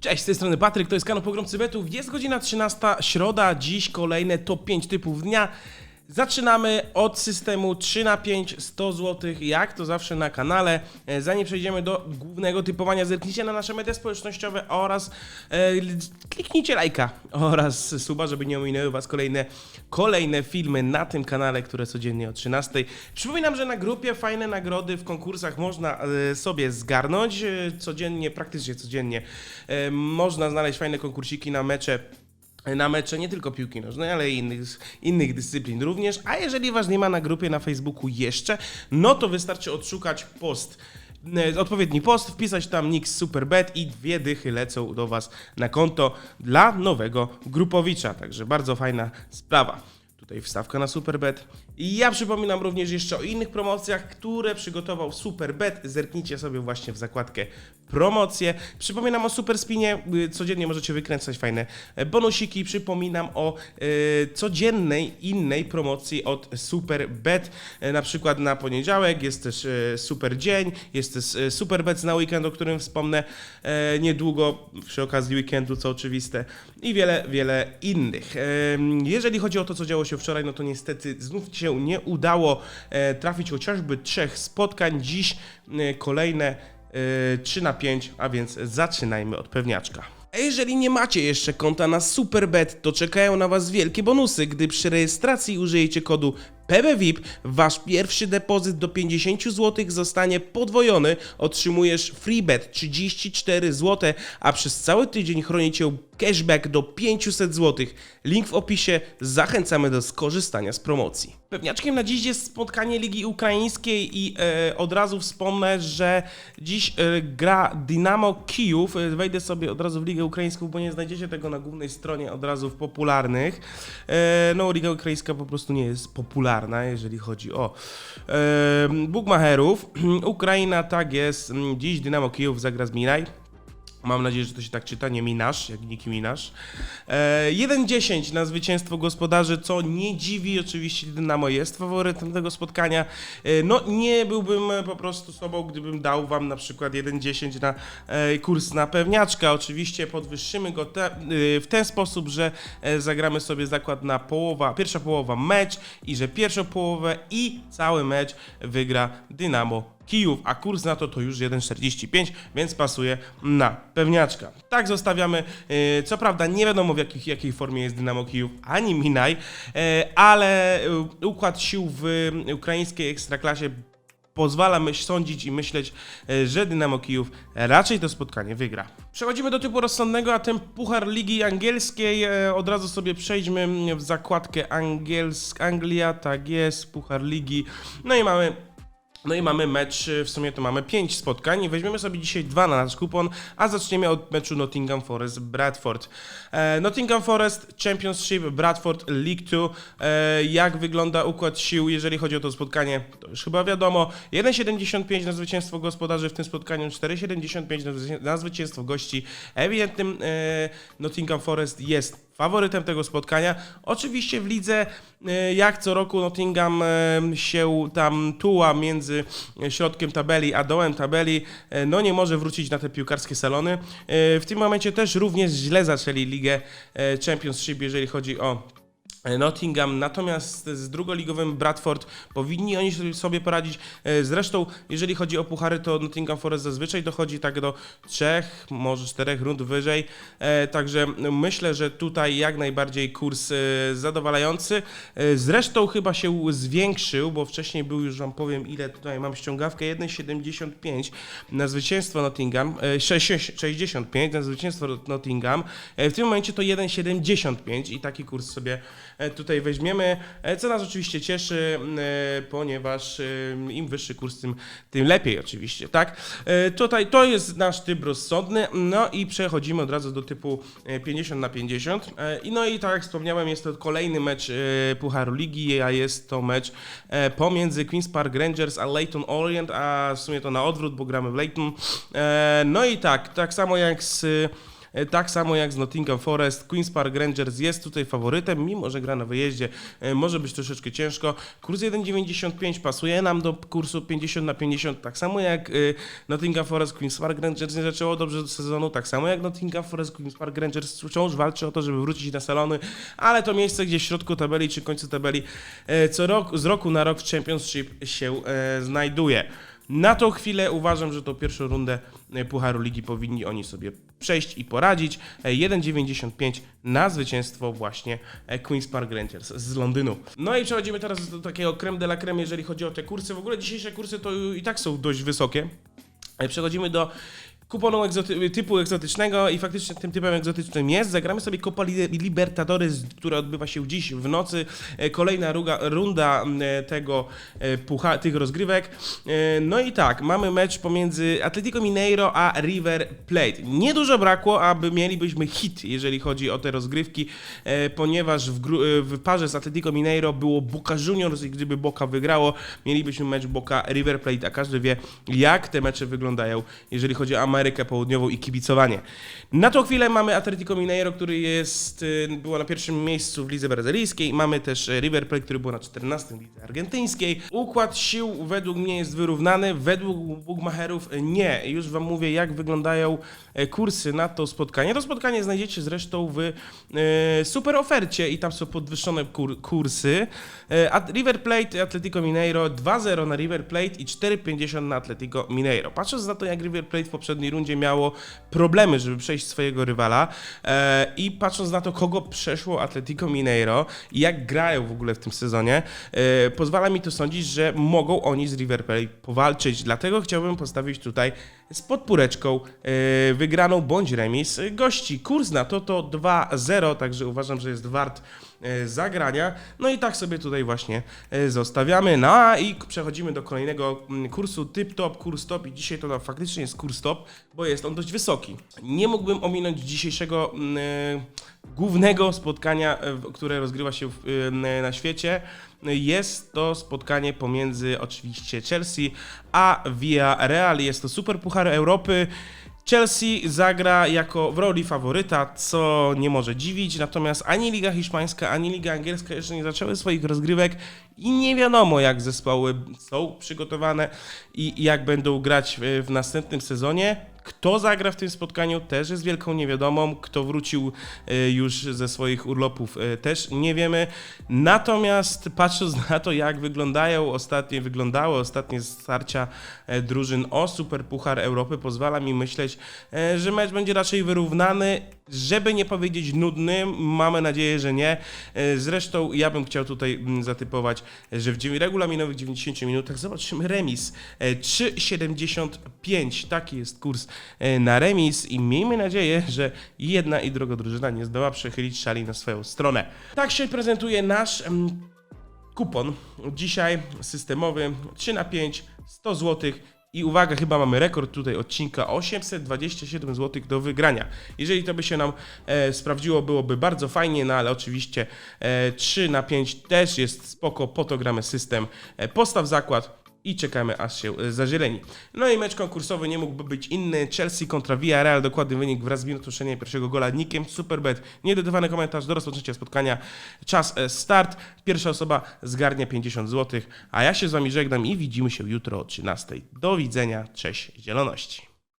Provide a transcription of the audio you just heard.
Cześć, z tej strony Patryk, to jest kanał Pogrom Cybetów. Jest godzina 13, środa, dziś kolejne top 5 typów dnia. Zaczynamy od systemu 3 na 5 100 zł, jak to zawsze na kanale. E, Zanim przejdziemy do głównego typowania, zerknijcie na nasze media społecznościowe oraz e, kliknijcie lajka oraz suba, żeby nie ominęły Was kolejne, kolejne filmy na tym kanale, które codziennie o 13. Przypominam, że na grupie fajne nagrody w konkursach można e, sobie zgarnąć. E, Codziennie, praktycznie codziennie e, można znaleźć fajne konkursiki na mecze na mecze nie tylko piłki nożnej, ale i innych, innych dyscyplin również. A jeżeli was nie ma na grupie na Facebooku jeszcze, no to wystarczy odszukać post. E, Odpowiedni post, wpisać tam nick superbet i dwie dychy lecą do was na konto dla nowego grupowicza. Także bardzo fajna sprawa. Tutaj wstawka na Superbet. I ja przypominam również jeszcze o innych promocjach, które przygotował Superbet. Zerknijcie sobie właśnie w zakładkę promocje. Przypominam o Superspinie. y, Codziennie możecie wykręcać fajne e, bonusiki. Przypominam o e, codziennej innej promocji od Superbet. E, na przykład na poniedziałek jest też Super Dzień, jest też Superbet na weekend, o którym wspomnę niedługo przy okazji weekendu, co oczywiste. I wiele, wiele innych. Jeżeli chodzi o to, co działo się wczoraj, no to niestety znów się nie udało trafić chociażby trzech spotkań. Dziś kolejne 3 na 5, a więc zaczynajmy od pewniaczka. A jeżeli nie macie jeszcze konta na Superbet, to czekają na Was wielkie bonusy, gdy przy rejestracji użyjecie kodu PBVIP, wasz pierwszy depozyt do 50 zł zostanie podwojony, otrzymujesz freebet 34 zł, a przez cały tydzień chroni cię cashback do 500 zł. Link w opisie, zachęcamy do skorzystania z promocji. Pewniaczkiem na dziś jest spotkanie Ligi Ukraińskiej i e, od razu wspomnę, że dziś e, gra Dynamo Kijów. E, Wejdę sobie od razu w Ligę Ukraińską, bo nie znajdziecie tego na głównej stronie od razu w popularnych. E, no, Liga Ukraińska po prostu nie jest popularna, jeżeli chodzi o e, bookmacherów. Ukraina, tak jest. Dziś Dynamo Kijów zagra z Minaj. Mam nadzieję, że to się tak czyta, nie Minasz, jak Niki Minasz. E, 1-10 na zwycięstwo gospodarzy, co nie dziwi, oczywiście Dynamo jest faworytem tego spotkania. E, no nie byłbym po prostu sobą, gdybym dał wam na przykład 1-10 na e, kurs na pewniaczka. Oczywiście podwyższymy go te, e, w ten sposób, że e, zagramy sobie zakład na połowa, pierwsza połowa mecz i że pierwszą połowę i cały mecz wygra Dynamo Kijów, a kurs na to to już 1,45, więc pasuje na pewniaczka. Tak zostawiamy. e, Co prawda nie wiadomo w jakich, jakiej formie jest Dynamo Kijów ani Minaj, e, ale e, układ sił w ukraińskiej ekstraklasie pozwala myśl, sądzić i myśleć, że Dynamo Kijów raczej to spotkanie wygra. Przechodzimy do typu rozsądnego, a ten Puchar Ligi Angielskiej od razu sobie przejdźmy w zakładkę Angielsk, Anglia, tak jest, Puchar Ligi. No i mamy no i mamy mecz, w sumie to mamy 5 spotkań. Weźmiemy sobie dzisiaj dwa na nasz kupon, a zaczniemy od meczu Nottingham Forest Bradford. E, Nottingham Forest Championship, Bradford League 2. E, jak wygląda układ sił, jeżeli chodzi o to spotkanie? To już chyba wiadomo. 1,75 na zwycięstwo gospodarzy w tym spotkaniu, 4,75 na, zwycię- na zwycięstwo gości. Ewidentnym e, Nottingham Forest jest faworytem tego spotkania. Oczywiście w lidze, e, jak co roku, Nottingham e, się tam tuła między środkiem tabeli a dołem tabeli. E, No nie może wrócić na te piłkarskie salony. W tym momencie też również źle zaczęli ligę Championship, jeżeli chodzi o Nottingham, natomiast z drugoligowym Bradford powinni oni sobie- poradzić. E, Zresztą, jeżeli chodzi o puchary, to Nottingham Forest zazwyczaj dochodzi tak do trzech, może czterech rund wyżej. E, Także myślę, że tutaj jak najbardziej kurs e, zadowalający. E, Zresztą chyba się zwiększył, bo wcześniej był już wam powiem ile tutaj mam ściągawkę 1,75 na zwycięstwo Nottingham, e, sze- sze- 65 na zwycięstwo Nottingham. E, W tym momencie to 1,75 i taki kurs sobie e, tutaj weźmiemy, e, co nas oczywiście cieszy, e, ponieważ e, im wyższy kurs, tym, tym lepiej oczywiście, tak? E, Tutaj to jest nasz typ rozsądny, no i przechodzimy od razu do typu e, 50 na 50 E, i no i tak jak wspomniałem, jest to kolejny mecz e, Pucharu Ligi, a jest to mecz e, pomiędzy Queen's Park Rangers a Leyton Orient, a w sumie to na odwrót, bo gramy w Leyton. E, No i tak, tak samo jak z e, tak samo jak z Nottingham Forest. Queen's Park Rangers jest tutaj faworytem, mimo że gra na wyjeździe, e, może być troszeczkę ciężko. Kurs 1,95 pasuje nam do kursu 50 na 50, tak samo jak e, Nottingham Forest, Queen's Park Rangers nie zaczęło dobrze do sezonu, tak samo jak Nottingham Forest, Queen's Park Rangers wciąż walczy o to, żeby wrócić na salony, ale to miejsce gdzieś w środku tabeli czy końcu tabeli e, co rok, z roku na rok w Championship się e, znajduje. Na tą chwilę uważam, że tą pierwszą rundę e, Pucharu Ligi powinni oni sobie przejść i poradzić. E, 1,95 na zwycięstwo właśnie e, Queen's Park Rangers z Londynu. No i przechodzimy teraz do takiego creme de la creme, jeżeli chodzi o te kursy. W ogóle dzisiejsze kursy to i tak są dość wysokie. E, Przechodzimy do kuponu egzoty- typu egzotycznego i faktycznie tym typem egzotycznym jest. Zagramy sobie Copa Li- Libertadores, która odbywa się dziś w nocy. E, Kolejna ruga, runda e, tego e, pucha, tych rozgrywek. No i tak, mamy mecz pomiędzy Atletico Mineiro a River Plate. Niedużo brakło, aby mielibyśmy hit, jeżeli chodzi o te rozgrywki, ponieważ w, w parze z Atletico Mineiro było Boca Juniors i gdyby Boca wygrało, mielibyśmy mecz Boca River Plate, a każdy wie, jak te mecze wyglądają, jeżeli chodzi o Amerykę Południową i kibicowanie. Na tą chwilę mamy Atletico Mineiro, który jest, y, było na pierwszym miejscu w lidze brazylijskiej. Mamy też y, River Plate, który był na 14 w lidze argentyńskiej. Układ sił według mnie jest wyrównany, według Bugmacherów y, nie. Już wam mówię, jak wyglądają y, kursy na to spotkanie. To spotkanie znajdziecie zresztą w y, super ofercie i tam są podwyższone kur, kursy. A River Plate, Atletico Mineiro 2-0 na River Plate i 4,50 na Atletico Mineiro. Patrząc na to, jak River Plate w poprzedniej rundzie miało problemy, żeby przejść swojego rywala e, i patrząc na to, kogo przeszło Atletico Mineiro i jak grają w ogóle w tym sezonie, e, pozwala mi to sądzić, że mogą oni z River Plate powalczyć. Dlatego chciałbym postawić tutaj z podpóreczką e, wygraną bądź remis gości. Kurs na to to 2-0, także uważam, że jest wart zagrania. No i tak sobie tutaj właśnie e, zostawiamy. No a i przechodzimy do kolejnego mm, kursu typ top, kurs top i dzisiaj to no, faktycznie jest kurs top, bo jest on dość wysoki. Nie mógłbym ominąć dzisiejszego mm, e, głównego spotkania, e, które rozgrywa się e, na świecie. Jest to spotkanie pomiędzy oczywiście Chelsea a Villarreal. Jest to Super Puchar Europy. Chelsea zagra jako w roli faworyta, co nie może dziwić, natomiast ani Liga Hiszpańska, ani Liga Angielska jeszcze nie zaczęły swoich rozgrywek i nie wiadomo jak zespoły są przygotowane i jak będą grać w, następnym sezonie. Kto zagra w tym spotkaniu też jest wielką niewiadomą. Kto wrócił e, już ze swoich urlopów e, też nie wiemy. Natomiast patrząc na to, jak wyglądają ostatnie, wyglądały ostatnie starcia e, drużyn o Super Puchar Europy, pozwala mi myśleć, że mecz będzie raczej wyrównany. Żeby nie powiedzieć nudny, mamy nadzieję, że nie. E, Zresztą ja bym chciał tutaj mm, zatypować, że w regulaminowych 90 minutach zobaczymy remis. E, 3,75 taki jest kurs e, na remis i miejmy nadzieję, że jedna i druga drużyna nie zdoła przechylić szali na swoją stronę. Tak się prezentuje nasz em, kupon. Dzisiaj systemowy 3 na 5, 100 zł. I uwaga, chyba mamy rekord tutaj odcinka 827 zł do wygrania. Jeżeli to by się nam e, sprawdziło, byłoby bardzo fajnie, no ale oczywiście e, 3 na 5 też jest spoko, po to gramy system. E, postaw zakład, i czekamy aż się e, zazieleni. No i mecz konkursowy nie mógłby być inny. Chelsea kontra Villarreal, dokładny wynik wraz z minutą strzelenia pierwszego gola Nikiem Superbet. Niedodawany komentarz do rozpoczęcia spotkania. Czas e, start. Pierwsza osoba zgarnia 50 zł, a ja się z wami żegnam i widzimy się jutro o 13. Do widzenia, cześć zieloności.